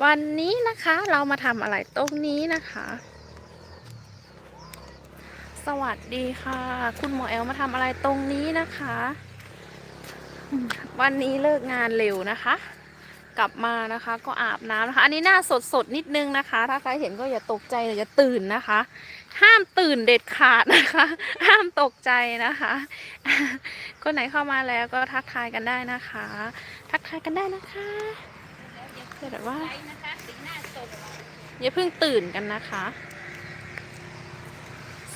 วันนี้นะคะเรามาทำอะไรตรงนี้นะคะ สวัสดีค่ะ คุณหมอแอลมาทำอะไรตรงนี้นะคะ วันนี้เลิกงานเร็วนะคะ กลับมานะคะ ก็อาบน้ำนะคะ อันนี้หน้าสดสดนิดนึงนะคะ ถ้าใครเห็นก็อย่าตกใจอย่าตื่นนะคะ ห้ามตื่นเด็ดขาดนะคะ ห้ามตกใจนะคะ คนไหนเข้ามาแล้วก็ทักทายกันได้นะคะ ทักทายกันได้นะคะ แต่ว่าอย่าเพิ่งตื่นกันนะคะ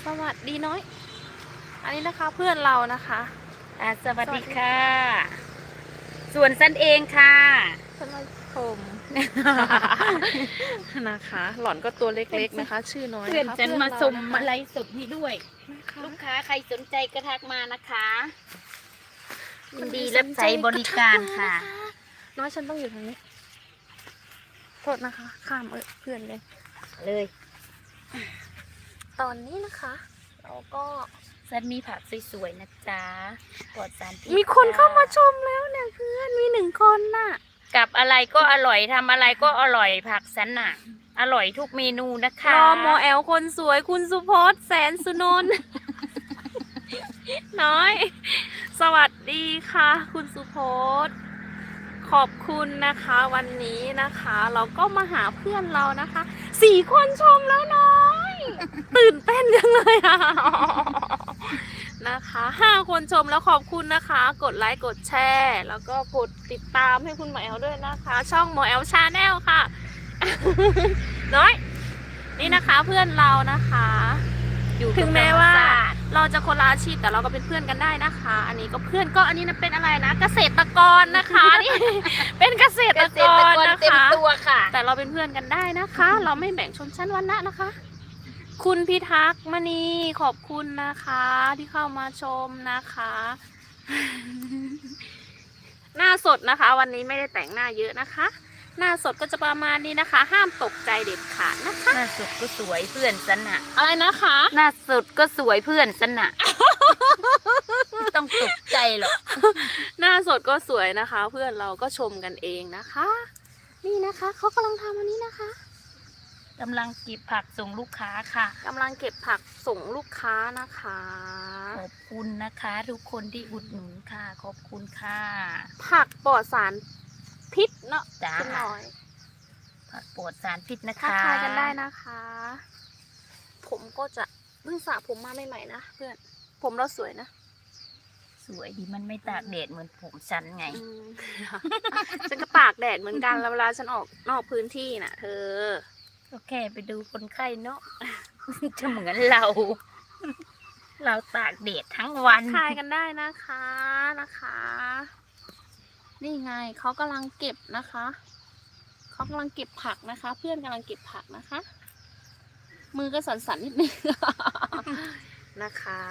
สวัสดีน้อย อันนี้นะคะเพื่อนเรานะคะอ่าสวัสดีค่ะ ส่วนสันเองค่ะสมาคมนะคะ หล่อนก็ตัวเล็กๆนะคะ ชื่อน้อยเพื่อนนะคะฉันมาเรชมนะคะมาไลฟ์สดนี้ด้วยนะคะลูกค้าใครสนใจก็ทักมานะคะยินดีรับใช้บริการค่ะ น้อยฉันต้องอยู่ทางนี้โทษนะคะ ข้ามเอ้ยเพื่อนเลย เลย ตอนนี้นะคะ เราก็ฉันมีผักสวยๆนะจ๊ะปลอดสารพิษมีคนเข้ามาชจ้มแล้วเนี่ยเพื่อนมีหนึ่งคนน่ะ กับอะไรก็อร่อยทำอะไรก็อร่อยผักสันน่ะ อร่อยทุกเมนูนะคะรอหมอแอลคนสวยคุณสุพจน์แสนสุนนท์ น้อย สวัสดีค่ะ คุณสุพจน์ ขอบคุณนะคะวันนี้นะคะ เราก็มาหาเพื่อนเรานะคะสี่คนชมแล้วน้อย ตื่นเต้นจังเลยอะนะคะห้าคนชมแล้วขอบคุณนะคะ กดไลค์กดแชร์ แล้วก็กดติดตามให้คุณหมอแอลด้วยนะคะ ช่องหมอแอลชาแนลค่ะ น้อย นี่นะคะเพื่อนเรานะคะ อยู่ถึกับงแม้ว่าธรรมชติเราจะคนละอาชีพแต่เราก็เป็นเพื่อนกันได้นะคะ อันนี้ก็เพื่อนก็อันนี้นะเป็นอะไรนะ เกษตรกรนะคะนี่เป็นเกษตเกรษกตรรกรนะเต็มคะตัวค่ะ แต่เราเป็นเพื่อนกันได้นะคะ เราไม่แบ่งชนชั้นวรรณะนะคะ คุณพิทักษ์มณีขอบคุณนะคะ ที่เข้ามาชมนะคะ หน้าสดนะคะ วันนี้ไม่ได้แต่งหน้าเยอะนะคะ หน้าสดก็จะประมาณนี้นะคะ ห้ามตกใจเด็ดขาดนะคะ หน้าสุดก็สวยเพื่อนสันน่ะอะไรนะคะ หน้าสุดก็สวยเพื่อนสันน่ะไม่ต้องตกใจหรอก หน้าสดก็สวยนะคะ เพื่อนเราก็ชมกันเองนะคะ นี่นะคะเขากำลังทำอันนี้นะคะกำลังเก็บผักส่งลูกค้าค่ะกำลังเก็บผักส่งลูกค้านะคะ ขอบคุณนะคะ ทุกคนที่อุดหนุนค่ะ ขอบคุณค่ะ ผักปลอดสาร พิษเนาะจ้า คุณน้อยผักปลอดสารพิษนะทักคะทายกันได้นะคะ ผมก็จะเพิ่งสระผมมาใหม่ๆนะเพื่อน ผมเราสวยนะ สวยดีมันไม่ตากแดดเหมือนผมฉันไง อืมฉันก็ตากแดดเหมือนกันแล้วเวลาฉันออกนอกพื้นที่น่ะ เธอก็แค่ไปดูคนไข้เนาะ จะเหมือนเรา เราตากแดดทั้งวันทักทายกันได้นะคะนะคะ นี่ไงเขากำลังเก็บนะคะเขากำลังเก็บผักนะคะ เพื่อนกำลังเก็บผักนะคะ มือก็สั่นๆนิดนึง นะคะ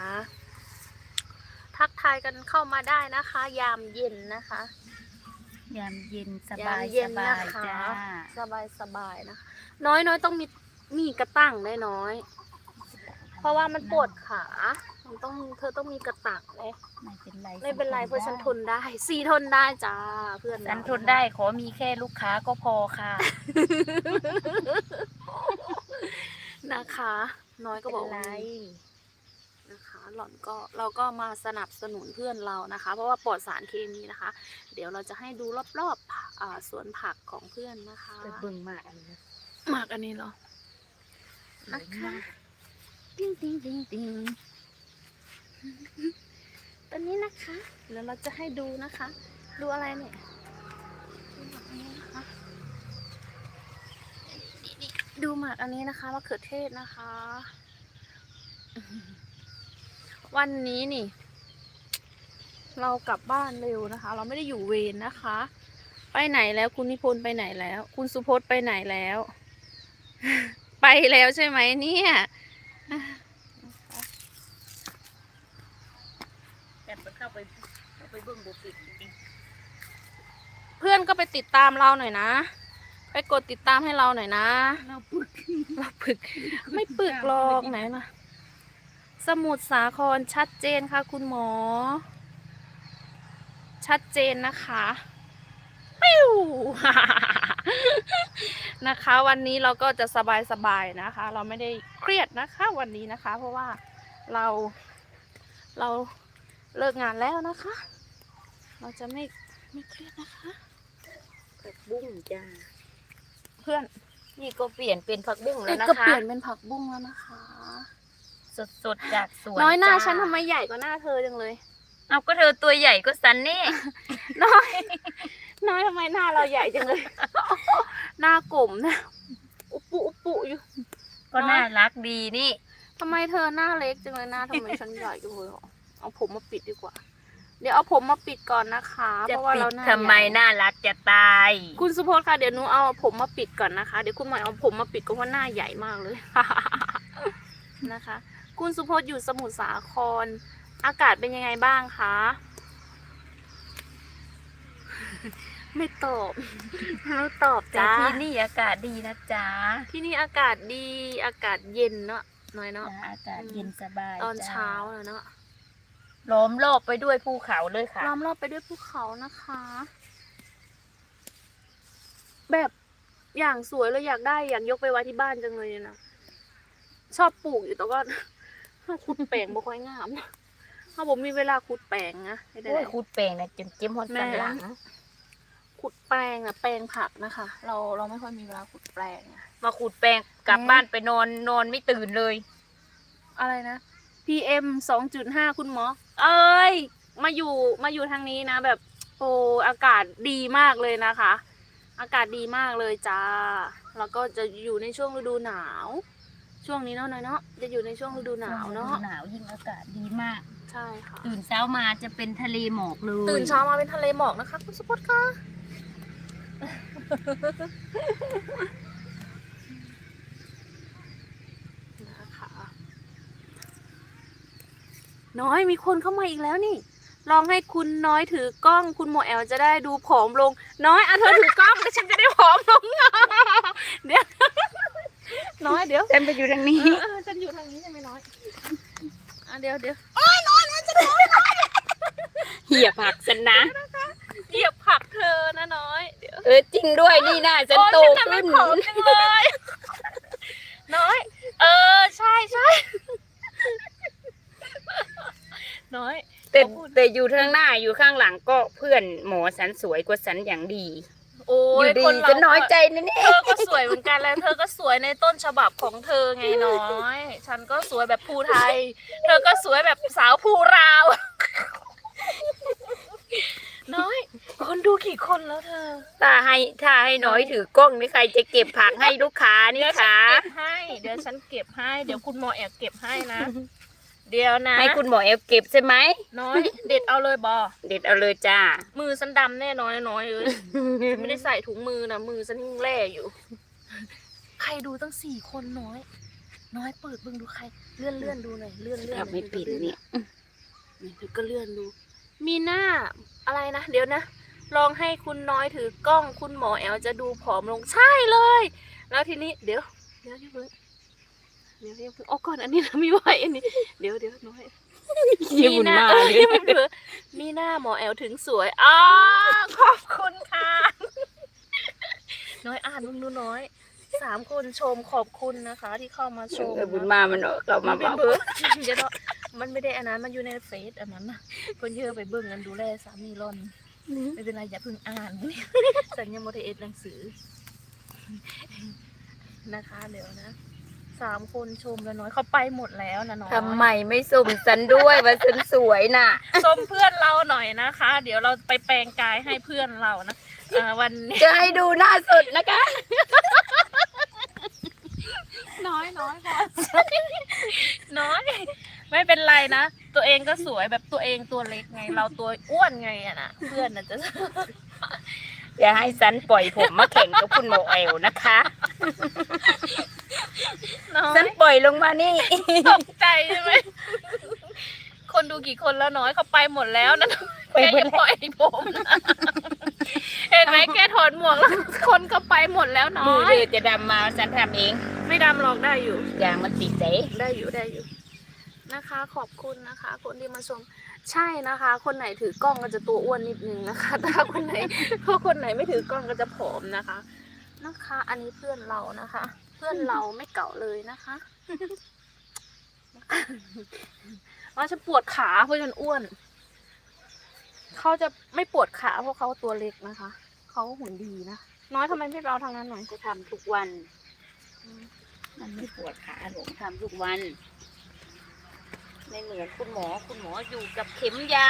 ทักทายกันเข้ามาได้นะคะ ยามเย็นนะคะ ยามเย็นสยาบามยเย็สนบานะยคะจ้าสบายสบายนะคะ น้อยน้อยต้องมีมีกระตั้งได้น้อยเพราะว่ามันปวดขา มันต้องเธอต้องมีกระตังเลยไม่เป็นไรไม่เป็นไรเพราะฉันทนได้สี่ทนได้จ้าเพื่อนฉันเราทนได้ขอมีแค่ลูกค้าก็พอค่ะ นะคะ น้อยก็บอกไม่เป็นไรนะคะหล่อนก็เราก็มาสนับสนุนเพื่อนเรานะคะ เพราะว่าปลอดสารเคมีนะคะ เดี๋ยวเราจะให้ดูรอบๆอ่าสวนผักของเพื่อนนะคะไปเบิ่งมากอันนี้หมากอันนี้เหรอนะคะติ้งติ้งติ้งติ้งตอ นนี้นะคะเดี๋ยวเราจะให้ดูนะคะ ดูอะไรเนี่ยดูหมากอันนี้นะคะมากอันนี้นะคะมะเขือเทศนะคะ วันนี้นี่ เรากลับบ้านเร็วนะคะ เราไม่ได้อยู่เวรนะคะ ไปไหนแล้วคุณนิพนธ์ไปไหนแล้ว คุณสุพจน์ไปไหนแล้ว ไปแล้วใช่ไหมเนี่ย แต่ไปเข้าไป เบิ่งบุปิดจริงเพื่อนก็ไปติดตามเราหน่อยนะ ไปกดติดตามให้เราหน่อยนะเราปึกเราปึก ไม่ปึกหรอกไหนนะสมุทรสาครชัดเจนค่ะ คุณหมอ ชัดเจนนะคะปิ้วนะคะ วันนี้เราก็จะสบายๆนะคะ เราไม่ได้เครียดนะคะ วันนี้นะคะ เพราะว่าเราเราเลิกงานแล้วนะคะ เราจะไม่ไม่เครียดนะคะผักบุ้งจ้าเพื่อนนี่ก็เปลี่ยนเป็นผักบุ้งแล้วนะก็คะเปลี่ยนเป็นผักบุ้งแล้วนะคะสดๆจากสวนน้อยหน้าจ้ฉันทำไมใหญ่กว่าหน้าเธอจังเลย เอาก็เธอตัวใหญ่ก็สันนี่ น้อย น้อยทำไมหน้าเราใหญ่จังเลย หน้ากลมนะ อุปุอุปุอยู่ ก็น่ารักดีนี่ ทำไมเธอหน้าเล็กจังเลยหน้าทำไมฉันใหญ่จังเลยอะเอาผมมาปิดดีกว่าเดี๋ยวเอาผมมาปิดก่อนนะคะจะเพราะว่าปิเราดหน้าทำไมใหญ่น่ารักจะตาย คุณสุพจน์ค่ะเดี๋ยวหนูเอาผมมาปิดก่อนนะคะ เดี๋ยวคุณหมายเอาผมมาปิดก็เพราะหน้าใหญ่มากเลย นะคะ คุณสุพจน์อยู่สมุทรสาคร อากาศเป็นยังไงบ้างคะ ไม่ตอบ ไม่ตอบแต่จ้า ที่นี่อากาศดีนะจ๊ะที่นี่อากาศดีอากาศเย็นเนาะหน่อยเนาะอากาศเย็นสบายตอนจ้เช้าอะเนาะ ล้อมรอบไปด้วยภูเขาเลยค่ะ ล้อมรอบไปด้วยภูเขานะคะ แบบอย่างสวยเลยอยากได้อยากยกไปไว้ที่บ้านจังเลยนะชอบปลูกอยู่แต่ว่าขุดแปลงบ่ค่อยงามถ้าผมมีเวลาขุดแปลงนะไม่ได้โอ้ยคูดแปลงนะจนเจิ้มฮอดสันหลังขุดแปลงอะแปลงผักนะคะ เราเราไม่ค่อยมีเวลาขุดแปลงอะมาขูดแปลงกลับแม่บ้านไปนอนนอนไม่ตื่นเลย อะไรนะ PM สองจุดห้าคุณหมอ เอ้ย มาอยู่มาอยู่ทางนี้นะ แบบโอ้อากาศดีมากเลยนะคะ อากาศดีมากเลยจ้า แล้วก็จะอยู่ในช่วงฤดูหนาว ช่วงนี้เนาะน้อยเนาะจะอยู่ในช่วงฤดูหนาวเนาะหนาวยิ่งอากาศดีมาก ใช่ค่ะ ตื่นเช้ามาจะเป็นทะเลหมอกเลยตื่นเช้ามาเป็นทะเลหมอกนะคะ คุณสปอตค่ะนะคะ น้อยมีคนเข้ามาอีกแล้วนี่ ลองให้คุณน้อยถือกล้อง คุณหมอแอลจะได้ดูผอมลง น้อยอะเธอถือกล้องแล้วฉันจะได้ผอมลงเดี๋ยวน้อยเดี๋ยวฉันไปอยู่ทางนี้เออเออฉันอยู่ทางนี้ใช่ไหมน้อยอะเดี๋ยวเดี๋ยวเหี่ยผักฉันนะเหยียบผักเธอนะน้อยเดี๋ยวเออจริงด้วยนี่น่าฉันโตโอ้ยฉันทำให้ขึ้นผอมจังเลยน้อย เออ ใช่ใช่ น้อย แต่แต่อยู่ข้างหน้าอยู่ข้างหลังก็เพื่อนหมอสันสวยกว่าสันอย่างดี โอ้อยยู่ดีคนเราจะน้อยใจนะเนี่ยเธอก็สวยเหมือนกันแล้ว เธอก็สวยในต้นฉบับของเธอไงน้อย ฉันก็สวยแบบภูไทย เธอก็สวยแบบสาวภูราว น้อย คนดูกี่คนแล้วเธอ ถ้าให้ถ้าให้น้อยถือกล้องนี่ใครจะเก็บผักให้ลูกค้านี่เดี๋ยวฉันคะเก็บให้ เดี๋ยวฉันเก็บให้ เดี๋ยวคุณหมอแอบเก็บให้นะ เดี๋ยวนะให้คุณหมอเอฟเก็บใช่ไหมน้อย เด็ดเอาเลยบอเด็ดเอาเลยจ้า มือฉันดำแน่น้อยน้อยเอ้ยไม่ได้ใส่ถุงมือนะมือฉันยังแร่อยู่ ใครดูตั้งสี่คนน้อย น้อยเปิดเบิ่งดูใคร เลื่อนเลื่อนดูหน่อยเลื่อนเลื่อนทำไม่ปิดเนี่ยเธอก็เลื่อนดู มีหน้าอะไรนะเดี๋ยวนะลองให้คุณน้อยถือกล้องคุณหมอแอลจะดูผอมลงใช่เลย แล้วทีนี้เดี๋ยวเดี๋ยวอย่าเพิ่งเดี๋ยวอย่าเพิ่งอ๋อก่อนอันนี้นะมีไว้อันนี้ เดี๋ยวเดี๋ยวน้อยยี่บุญมาเออเลยที่มันเผลอมีหน้าหมอแอลถึงสวยอ๋อขอบคุณค่ะ น้อยอ่านมึงดูน้อยสามคนชมขอบคุณนะคะ ที่เข้ามาชมเออบุญมามันเอาเรามัมานเป็นบอกเบอร์เดี๋ยวเนาะมันไม่ได้อันนั้นมันอยู่ในเฟซอันนั้นนะเพิ่นเยอะไปเบิ่งกันดูแลสามีร่อนไม่เป็นไรอย่าเพิ่งอ่านสัญญาโมเดเอสหนังสือนะคะเดี๋ยวนะ สามคนชมแล้วน้อยเขาไปหมดแล้วนะน้อยทำไมไม่สุ่มสันด้วยว่าฉันสวยน่ะ ชมเพื่อนเราหน่อยนะคะ เดี๋ยวเราไปแปลงกายให้เพื่อนเรานะอ่าวันนี้จะให้ดูหน้าสดนะคะ น้อยน้อยพอน้อย ไม่เป็นไรนะ ตัวเองก็สวยแบบตัวเองตัวเล็กไง เราตัวอ้วนไงอะนะเพื่อนน่ะจะ อย่าให้สันปล่อยผมมาแข่งกับคุณหมอแอลนะคะ น้อสัยนปล่อยลงมานี่ ตกใจใช่ไหม คนดูกี่คนแล้วน้อยเขาไปหมดแล้วนะไปแกหมดอย่าปล่อยผมนะเห็นไหมแกถอดหมวกแล้วคนก็ไปหมดแล้วน้มืออยเธอจะดำมาสันทำเองไม่ดำหรอกได้อยู่ ยางมันติดเสได้อยู่ได้อยู่นะคะ ขอบคุณนะคะ คนที่มาชมใช่นะคะ คนไหนถือกล้องก็จะตัวอ้วนนิดนึงนะคะแต่ถ้าคนไหนถ้าคนไหนไม่ถือกล้องก็จะผอมนะคะ นะคะ อันนี้เพื่อนเรานะคะเพื่อนเราไม่เก่าเลยนะคะว่าจะปวดขาเพราะฉันอ้วน เขาจะไม่ปวดขาเพราะเขาตัวเล็กนะคะ เขาหุ่นดีนะ น้อยทำไมไม่ไปเอาทางนั้นหน่อยก็ทำทุกวัน มันไม่ปวดขาหรอกทำทุกวัน ไม่เหมือนคุณหมอ คุณหมออยู่กับเข็มยา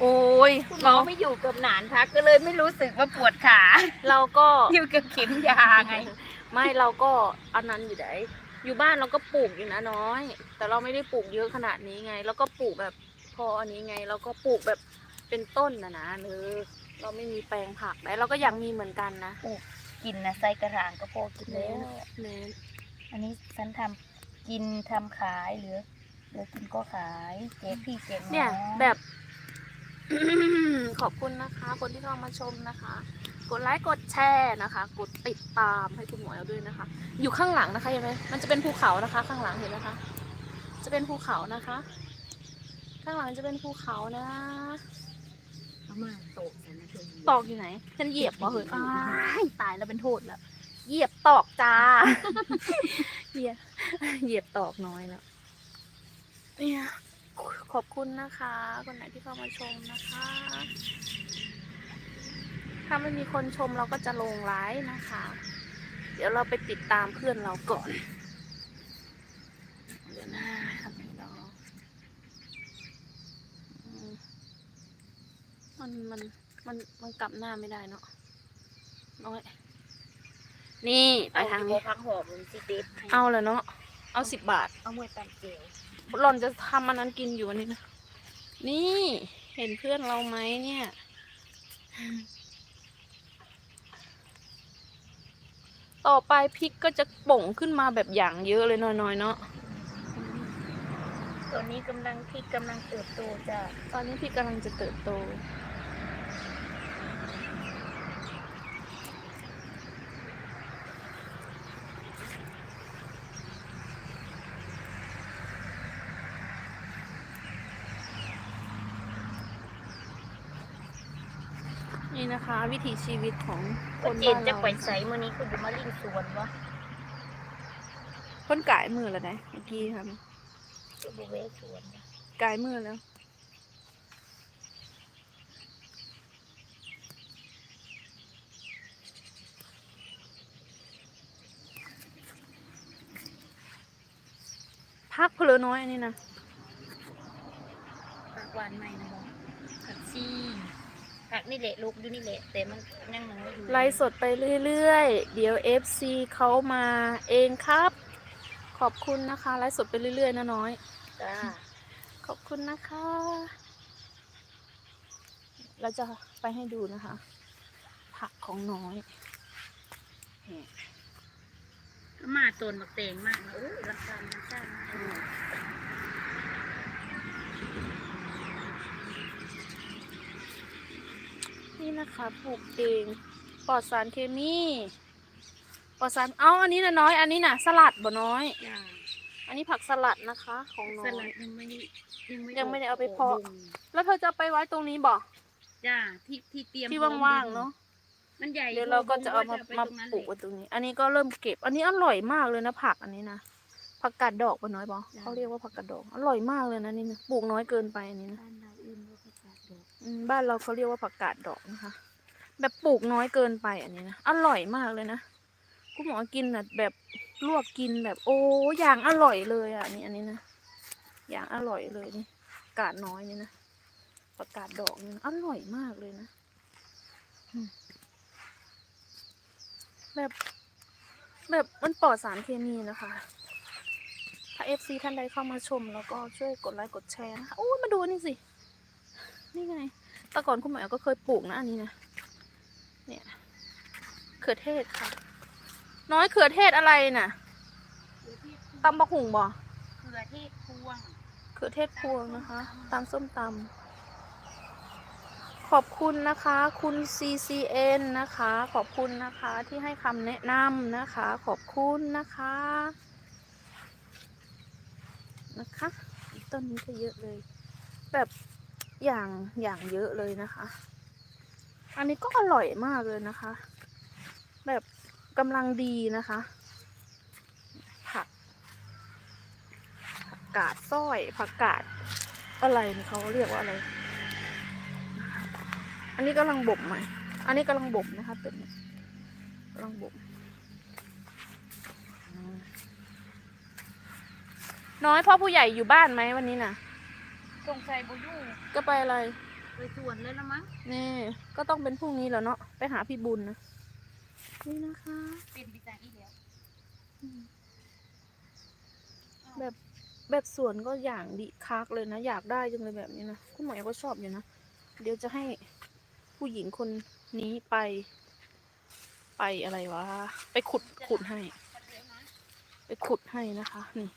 โอ้ยคุณหมเราอไม่อยู่กับหนานพักก็เลยไม่รู้สึกว่าปวดขา เราก็อยู่กับเข็มยาไง ไม่เราก็อันนั้นอยู่ไหนอยู่บ้านเราก็ปลูกอยู่นะน้อย แต่เราไม่ได้ปลูกเยอะขนาดนี้ไง แล้วก็ปลูกแบบพออันนี้ไงเราก็ปลูกแบบเป็นต้นนะนะเนอเราไม่มีแปลงผักได้เราก็อยากมีเหมือนกันนะกินนะใส่กระถางก็พอกินแล้วเน้นอันนี้ฉันทำกินทำขายหรือหรือกินก็ขายเจ๊พี่เจ๊น้อง เนี่ยแบบ ขอบคุณนะคะ คนที่เข้ามาชมนะคะ กดไลค์กดแชร์นะคะ กดติดตามให้คุณหมอเอาด้วยนะคะ อยู่ข้างหลังนะคะเห็นไหมมันจะเป็นภูเขานะคะ ข้างหลังเห็นไหมคะจะเป็นภูเขานะคะ ข้างหลังจะเป็นภูเขานะเอามาโตกฉันนะเธอตอกอยู่ไหนฉันเหยียบเหรอเฮ้ยอ้ายตายแล้วเป็นโทษแล้วเหยียบตอกจ้าเหยียบเหยียบตอกน้อยแล้วเนี่ยขอบคุณนะคะ คนไหนที่เข้ามาชมนะคะ ถ้าไม่มีคนชมเราก็จะลงไลฟ์นะคะ เดี๋ยวเราไปติดตามเพื่อนเราก่อน เดี๋ยวนะทำไมรออืมมันมันมันมันกลับหน้าไม่ได้เนาะน้อย นี่ไปทางนี้พักหอบมันสิเด็ดเอาเลยเนาะ เอาสิบบาท เอามวยตันเกลียวหล่อนจะทำอันนั้นกินอยู่วันนี้นะ นี่ เห็นเพื่อนเราไหมเนี่ย ต่อไปพริกก็จะป่งขึ้นมาแบบอย่างเยอะเลยน้อยๆเนาะตัวนี้กำลังพริกกำลังเติบโตจ้ะตอนนี้พริกกำลังจะเติบโต นี่นะคะ วิถีชีวิตของคก็นเจบ้านนจะเราไปใส่มือนี้คุณจะมาลิงสวนวะคนกายมือแล้วนะเมื่อกี้ครับจะบเวสวนวะกายมือแล้ว พักเพลอน้อยอันนี้นะ ผักหวานใหม่นะบอผักชี ผักนี่แหละลูกอยู่นี่แหละ แต่มันยังน้อยอยู่ไลฟ์สดไปเรื่อยๆ เดี๋ยว FC เขามาเองครับ ขอบคุณนะคะไลฟ์สดไปเรื่อยๆนะน้อย จ้าขอบคุณนะคะ เราจะไปให้ดูนะคะ ผักของน้อยมาต้นมะเตงมากนะโอ้ยราคามันจ้างมากเลย นี่นะคะปลูกเองปลอดสารเคมีปลอดสารเอ้าอันนี้นะน้อย อันนี้นะสลัดบ่น้อย จ้าอันนี้ผักสลัดนะคะ ของน้สอลัยดยังไม่ได้ยังไม่ยังไม่ได้เอาไปเพาะออกแล้วเธอจะเอาไปไว้ตรงนี้บ่จ้าที่ที่เตรียมที่พร้อมว่างๆเนาะมันใหญ่เดี๋ยวเราก็จะเอามาไปมาตรงนั้นปลูกเยไว้ตรงนี้ อันนี้ก็เริ่มเก็บ อันนี้อร่อยมากเลยนะผักอันนี้นะผักกาดดอกบ่น้อยบ่เขาเรียกว่าผักกาดดอกอร่อยมากเลยนะนี่นะปลูกน้อยเกินไปอันนี้นะ บ้านเรา บ้านเราเขาเรียกว่าผักกาดดอกนะคะ แบบปลูกน้อยเกินไปอันนี้นะ อร่อยมากเลยนะคุณหมอกินน่ะแบบลวกกินแบบโอ้อย่างอร่อยเลยอะนนี้อันนี้นะ อย่างอร่อยเลยนี่กาดน้อยนี่นะผักกาดดอกนี่นะอร่อยมากเลยนะแบบ แบบมันปลอดสารเคมีนะคะ ถ้าเอฟซีท่านใดเข้ามาชม แล้วก็ช่วยกดไลค์กดแชร์นะคะโอ้มาดูนี่สิ นี่ไงแต่ก่อนคุณหมอก็เคยปลูกนะอันนี้นะ เนี่ยเขือเทศค่ะ น้อยเขือเทศอะไรน่ะตำบักหุ่งบ่เกลือเทศพวงเขือเทศพวงนะคะตำส้มตำขอบคุณนะคะ คุณ CCN นะคะ ขอบคุณนะคะที่ให้คำแนะนำนะคะ ขอบคุณนะคะนะคะต้นนี้ก็เยอะเลย แบบ อย่างอย่างเยอะเลยนะคะ อันนี้ก็อร่อยมากเลยนะคะ แบบกำลังดีนะคะ ผัก ผักกาดสร้อยผักกาดอะไรเขาเรียกว่าอะไร อันนี้กำลังบ่มไหมอันนี้กำลังบ่มนะคะตึกนี้กำลังบ่มอืมน้อยพ่อผู้ใหญ่อยู่บ้านไหมวันนี้น่ะ สงสัยบุยูก็ไปอะไร ไปสวนเลยละมั้งนี่ ก็ต้องเป็นพรุ่งนี้แล้วเนาะ ไปหาพี่บุญนะ นี่นะคะ เป็นปีจากอีกแล้วแบบแบบสวนก็อย่างดีคักเลยนะ อยากได้จังเลยแบบนี้นะ คุณหมอก็ชอบอยู่นะ เดี๋ยวจะให้ผู้หญิงคนนี้ไป ไปอะไรวะ ไปขุดขุดให้ ไปขุดให้นะคะ นี่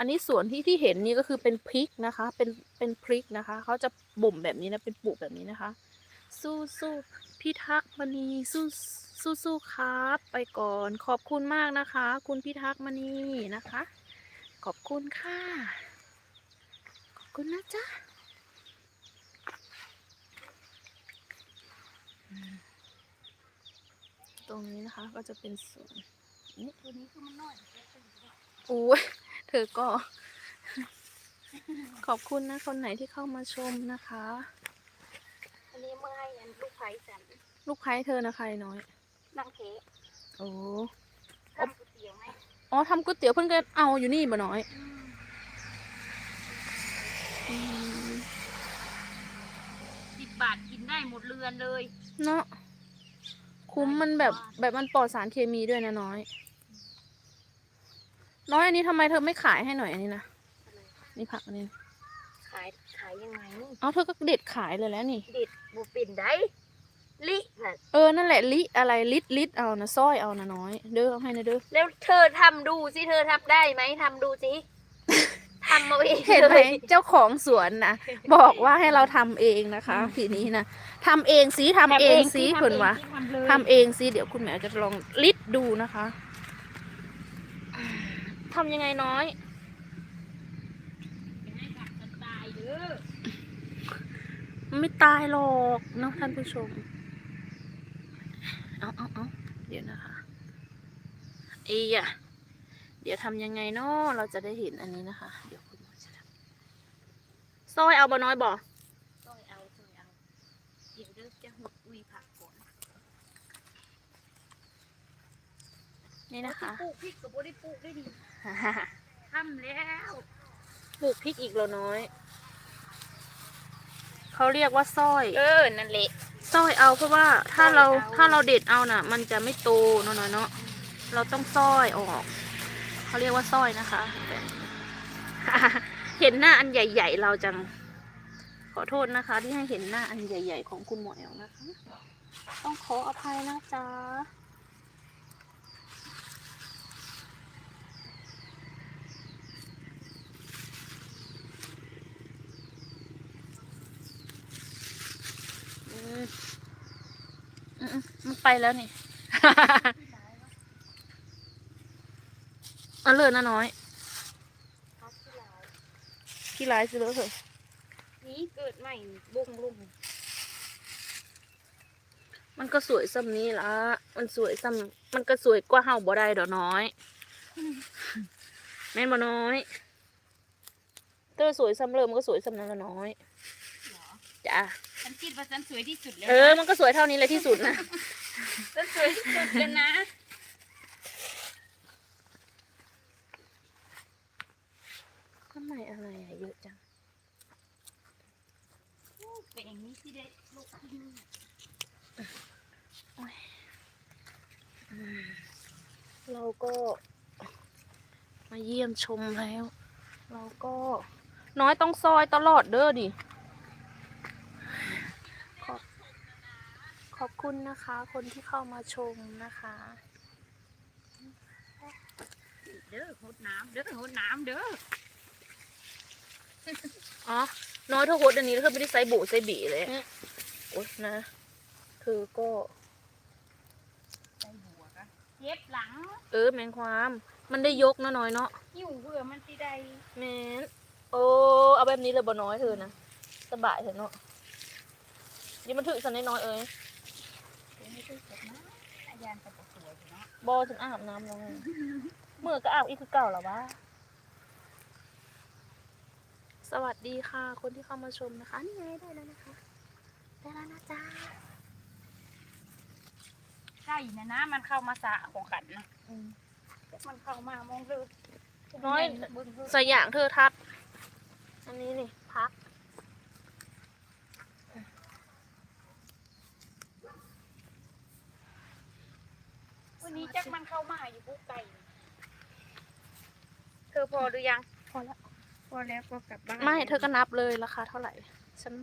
อันนี้สวนที่ที่เห็นนี่ก็คือเป็นพริกนะคะ เป็นเป็นพริกนะคะ เขาจะบ่มแบบนี้นะเป็นปลูกแบบนี้นะคะ สู้สู้พี่ทักษ์มณีสู้สู้สู้ครับ ไปก่อนขอบคุณมากนะคะ คุณพี่ทักษ์มณีนะคะ ขอบคุณค่ะ ขอบคุณนะจ๊ะตรงนี้นะคะก็จะเป็นสวนนี่ตัวนี้คือมันน้อยโอ้ย เธอก็ ขอบคุณนะคนไหนที่เข้ามาชมนะคะ อันนี้เมื่อให้อันลูกไผ่สันลูกไพ้เธอนะใครน้อยนั่งเทโอ้ทำก๋วยเตี๋ยวไหมอ๋อทำก๋วยเตี๋ยวเพิ่นก็เอาอยู่นี่บ่น้อยอืมสิบบาทกินได้หมดเรือนเลย เนาะคุ้มมันแบบแบบมันปลอดสารเคมีด้วยนะน้อย น้อยอันนี้ทำไมเธอไม่ขายให้หน่อยอันนี้นะนี่ผักอันนี้ขายขายยังไงนี่เอาเธอก็เด็ดขายเลยแล้วนี่เด็ดบุปิ่นได้ลิน่ะเออนั่นแหละลิอะไรลิดลิดเอานะซ้อยเอานะน้อย เด้อเอาให้นะเด้อแล้วเธอทำดูสิเธอทำได้ไหมทำดูสิทำเอาเองเห็นไหมเลยเจ้าของสวนนะบอกว่าให้เราทำเองนะคะ ทีนี้นะทำเองสิทำเองสิเพิ่นว่าทำเลยทำเองสิเดี๋ยวคุณแม่จะลองลิดดูนะคะ ทำยังไงน้อยให้ผักมันตายเด้อมันไม่ตายหรอกเนาะท่านผู้ชม เอาเอาเอาเดี๋ยวนะคะเอียเดี๋ยวทำยังไงเนาะเราจะได้เห็นอันนี้นะคะ เดี๋ยวคุณหมอจะทำซอยเอาบ่น้อยบ่ซอยเอาซอยเอาเดี๋ยวเด้อจะหุดอุยผักก่อนนี่นะคะปลูกพริกกับบ่ได้ปลูกได้ดี ทำแล้วปลูกพริกอีกแล้วน้อย เขาเรียกว่าซอย เออ นั่นแหละซอยเอาเพราะว่าถ้าเราซอยเอาถ้าเราเด็ดเอาน่ะ มันจะไม่โตเนาะน้อยเนาะเราต้องซอยออก เขาเรียกว่าซอยนะคะแบบนี้เห็นหน้าอันใหญ่ ๆ เราจัง ขอโทษนะคะ ที่ให้เห็นหน้าอันใหญ่ ๆ ของคุณหมอแอลนะคะ ต้องขออภัยนะจ๊ะ มอืมๆมันไปแล้วนี่ เอาเลยนะน้อยพักที่ลาวที่ร้ายซื้อเลยเถอะนี้เกิดใหม่บุ้งบุ้งมันก็สวยซ้ำนี้ละมันสวยซ้ำมันก็สวยกว่าเฮาบ่ได้ดอกน้อยแม่นบ่น้อยเตอสวยซ้ำเริ่มมันก็สวยซ้ำนั้นละน้อยเหรอ จ้ะฉันคิดว่าฉันสวยที่สุดแล้วเออ มันก็สวยเท่านี้เลยที่สุดนะฉันสวยที่สุดแล้วนะทำไมอะไรอะเยอะจังเป็นอย่างนี้ที่ได้ลูกขึ้นเราก็มาเยี่ยมชมแล้ว เราก็น้อยต้องซอยตลอดเด้อดิขอบ ขอบคุณนะคะ คนที่เข้ามาชมนะคะเด้อหดน้ำเด้อหดน้ำเด้ออ๋อน้อยเท่าโคตรอันนี้แล้วเธอไม่ได้ใส่บุใส่บีเลยอะโอ๊ยนะคือก็ใจหัวกะเย็บหลัง เออแมงความ มันได้ยกนะน้อยเนาะหิวเบื่อมันสิได้แมนโอ้เอาแบบนี้เลยบ่น้อยเธอนะสบายเถอะเนาะเดี๋ยวมันถึกสันน้อยๆเอ้ยเดี๋ ยวไม่ได้จบนะอาจารย์จะปวดหัวอยู่เนาะบอฉันอาบน้ำแล้วไงเมื่อก็อาบอีกคือเก่าเหรอวะสวัสดีค่ะ คนที่เข้ามาชมนะคะ นี่ไงได้แล้วนะคะ ได้แล้วนะจ๊ะใช่นะนะมันเข้ามาสระของขันนะอืมมันเข้ามามองดูน้อยบึ้งบึ้งสยามเธอทัด อันนี้นี่พัก วันนี้จักมันเข้ามาอยู่ปุ๊บไก่เธอพอหรือยัง พอแล้ว พอแล้วก็กลับบ้านไม่เธอก็นับเลยราคาเท่าไหร่ ฉัน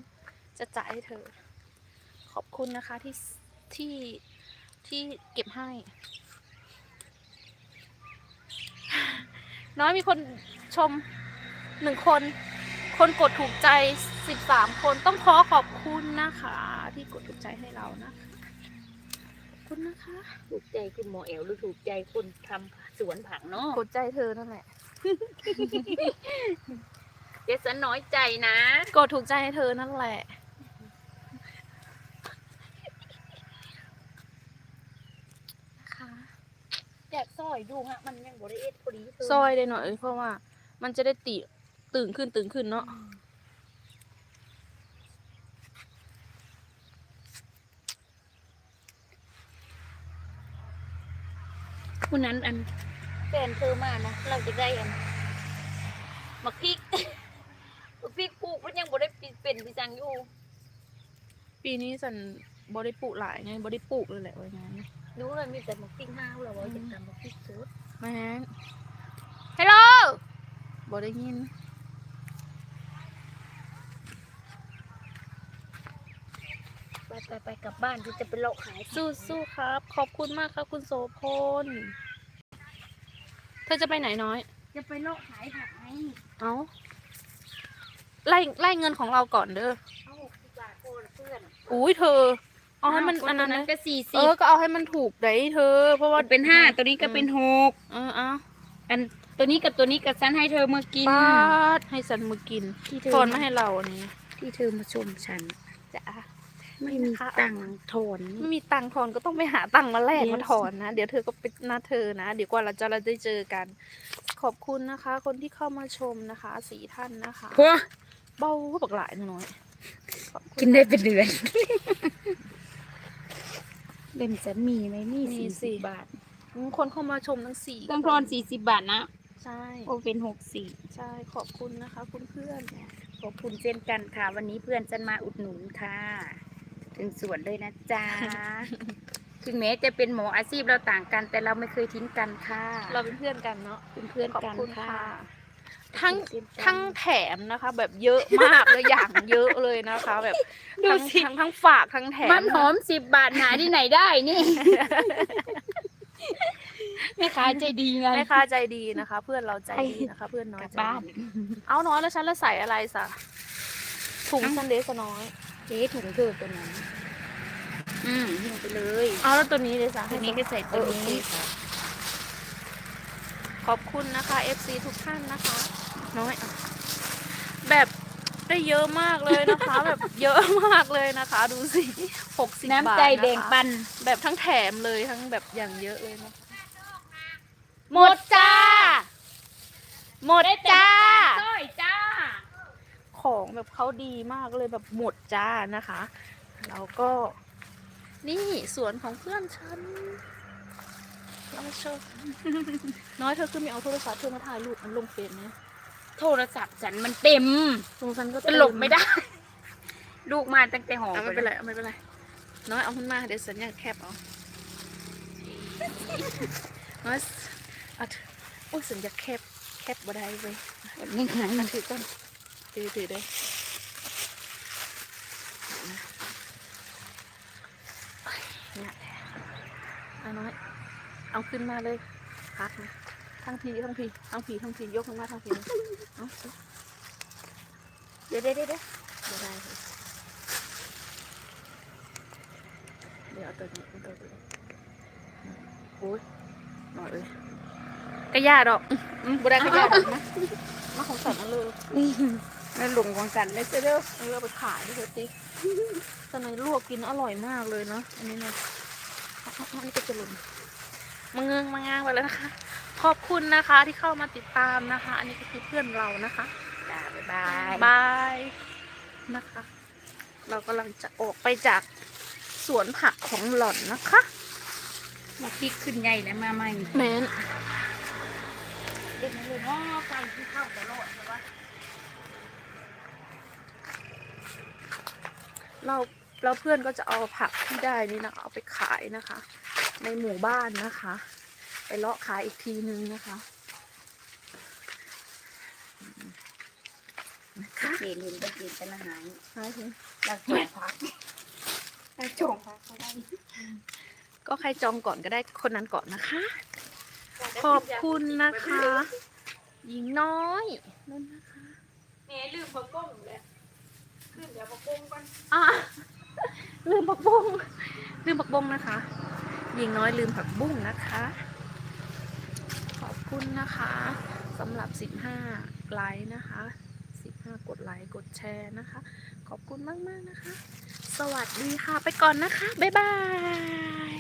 จะจ่ายให้เธอ ขอบคุณนะคะที่ที่ที่เก็บให้ น้อยมีคนชมหนึ่งคน คนกดถูกใจสิบสามคนต้องขอขอบคุณนะคะ ที่กดถูกใจให้เรานะคะขอบ คุณนะคะ ถูกใจคุณหมอแอลหรือถูกใจคนทำสวนผักเนาะกดใจเธอนั่นแหละ เดี๋ยวฉันน้อยใจนะ กดถูกใจให้เธอนั่นแหละ นะคะอยากซอยดูฮะมันยังบริเอทพอดีเธซอยได้หน่อยเพราะว่า มันจะได้ติตื่นขึ้นตื่นขึ้นเนาะวั นนั้นอันแฟนเธอมานะเราจะได้อันมักพริกมักพริกปลูกมันยังบ่ได้เป็นพิจังอยู่ ปีนี้สันบริปลูกหลายไงบริปลูกเลยแหละว่างั้นรู้เลยมีแต่มักพริกห้าวเราว่าจะทำมักพริกสดแม่นฮัลโหลบได้ยิน ไปไปไปกลับบ้านที่จะไปเลาะขายสู้สู้ครับ ขอบคุณมากครับคุณโสพล เธอจะไปไหนน้อย จะไปเลาะขายผักไงเอาไล่ไล่เงินของเราก่อนเด้อเอาหกสิบบาทโอนเพื่อนอุ้ยเธอ เอาให้มันาวอันนั้นตัวนะก็สี่เอสิอบก็เอาให้มันถูกได้เธอ เพราะว่าเป็นห้าตัวนี้ก็เป็นหกเออเอาอันตัวนี้กับตัวนี้กับฉันให้เธอมากิน ปาดให้สันมือกินที่เธอทอนมาให้เราอันนี้ ที่เธอมาชมฉันจ้ะ ไม่มีตังค์ถอนไม่มีตังค์ทอนก็ต้องไปหาตังค์มาแลก Yes มาถอนนะ เดี๋ยวเธอก็ไปนัดเธอนะ เดี๋ยวกว่าเราจะเราได้เจอกัน ขอบคุณนะคะ คนที่เข้ามาชมนะคะสี่ท่านนะคะพวเบาบักหลายน้อยขอบคุณกินได้เป็นเดือนเล่มฉันมีไหมมีมีสี่สิสิบบาทอืมคนเข้ามาชมทั้งสี่ต้องทอนสี่สิบบาทนะใช่โอเป็นหกสี่ใช่ขอบคุณนะคะ คุณเพื่อนขอบคุณเช่นกันค่ะ วันนี้เพื่อนฉันมาอุดหนุนค่ะ ถึงสวนเลยนะจ๊ะ ถึงแม้จะเป็นหมออาชีพเราต่างกัน แต่เราไม่เคยทิ้งกันค่ะ เราเป็นเพื่อนกันเนาะเป็นเพื่อนขอบกันคุณค่ะ ค่ะ ทั้งขอบคุณเช่นกันทั้งแถมนะคะ แบบเยอะมากเลยอย่างเยอะเลยนะคะ แบบดูทั้งสิ ทั้งทั้งฝากทั้งแถมมันหอมสิบบาทหาที่ไหนได้นี่ แม่ค้าใจดีไงแม่ค้าใจดีนะคะ เพื่อนเราใจดีนะคะ เพื่อนน้อกยลับใจบ้านดีเอาน้อยแล้วฉันแล้วใส่อะไรสะถุงเอ้าซันเดสน้อย เจ๊ถุงเธอตัวนั้นอืมหิ้วไปเลยเอาแล้วตัวนี้เลยสะตัวนี้ก็ใส่ตัวนี้เออโอเคค่ะขอบคุณนะคะ FC ทุกท่านนะคะ น้อยอะแบบได้เยอะมากเลยนะคะ แบบเยอะมากเลยนะคะ ดูสิหกสิบบาทน้ำใจแบ่งปัน แบบทั้งแถมเลยทั้งแบบอย่างเยอะเลยนะคะหมดจ้า หมดจ้า จ้อยจ้า ของแบบเขาดีมากเลยแบบหมดจ้านะคะ แล้วก็ นี่สวนของเพื่อนฉันเรามาชมน้อยเธอคือมีเอาโทรศัพท์เธอมาถ่ายรูปมันลงเฟซไหมโทรศัพท์ฉันมันเต็มตรงฉันก็จะหลบไม่ได้ ลูกมาตั้งแต่หอเอาไม่เป็นไรเอาไม่เป็นไร น้อยเอาขึ้นมาเดี๋ยวฉันอยากแคบเอาน้อยเอาเถอะโอ้ยฉันอยากแคบแคบบ่ได้เว้ยนี่ไงมาถือก่อน ถือถือได้เนี่ยเอาน้อย เอาขึ้นมาเลย พักนะทั้งทีทั้งทีทั้งทีทั้งทียกขึ้นมาทั้งทีเอาเดี๋ยวเดี๋ยวเดี๋ยวเดี๋ยวเดี๋ยวได้เดี๋ยวเอาตัวนี้เอาตัวนี้โอ้ยหน่อยเลยกระยาดอกบุได้กระยาดอกนะมาของสันเอาเลย นี่แล้วหลงของกันเลยเด้อเออเอาไปขายดิเถอะติ๊กตอนนั้นลวกกินอร่อยมากเลยเนาะอันนี้นะเอาเอาเอาอันนี้ก็จะหล่นมาเงงมางางไปแล้วนะคะ ขอบคุณนะคะที่เข้ามาติดตามนะคะ อันนี้ก็คือเพื่อนเรานะคะจ้าบ๊ายบายบายนะคะ เรากำลังจะออกไปจากสวนผักของหล่อนนะคะมาพริกขึ้นใหญ่แล้วมาใหม่แมนเด็กเลยพ่อใส่ที่เข้าตลอดใช่ปะ เราเราเพื่อนก็จะเอาผักที่ได้นี่นะคะเอาไปขายนะคะ ในหมู่บ้านนะคะ ไปเลาะขายอีกทีนึงนะคะนะคะเกณฑ์เห็นก็เกณฑ์เป็นอาหารขายถึงเราจงพักเราจงพักเขาได้ก็ใครจองก่อนก็ได้คนนั้นก่อนนะคะ ขอบคุณนะคะ หญิงน้อยนั่นนะคะแม่ลืมผักก้งเลย ลืมเดี๋ยวผักก้งก่อนอะลืมผักบุ้งลืมผักบุ้งนะคะหญิงน้อยลืมผักบุ้งนะคะ ขอบคุณนะคะสำหรับ 15 ไลค์นะคะ 15 กดไลค์กดแชร์นะคะ ขอบคุณมาก ๆ นะคะ สวัสดีค่ะ ไปก่อนนะคะ บ๊ายบาย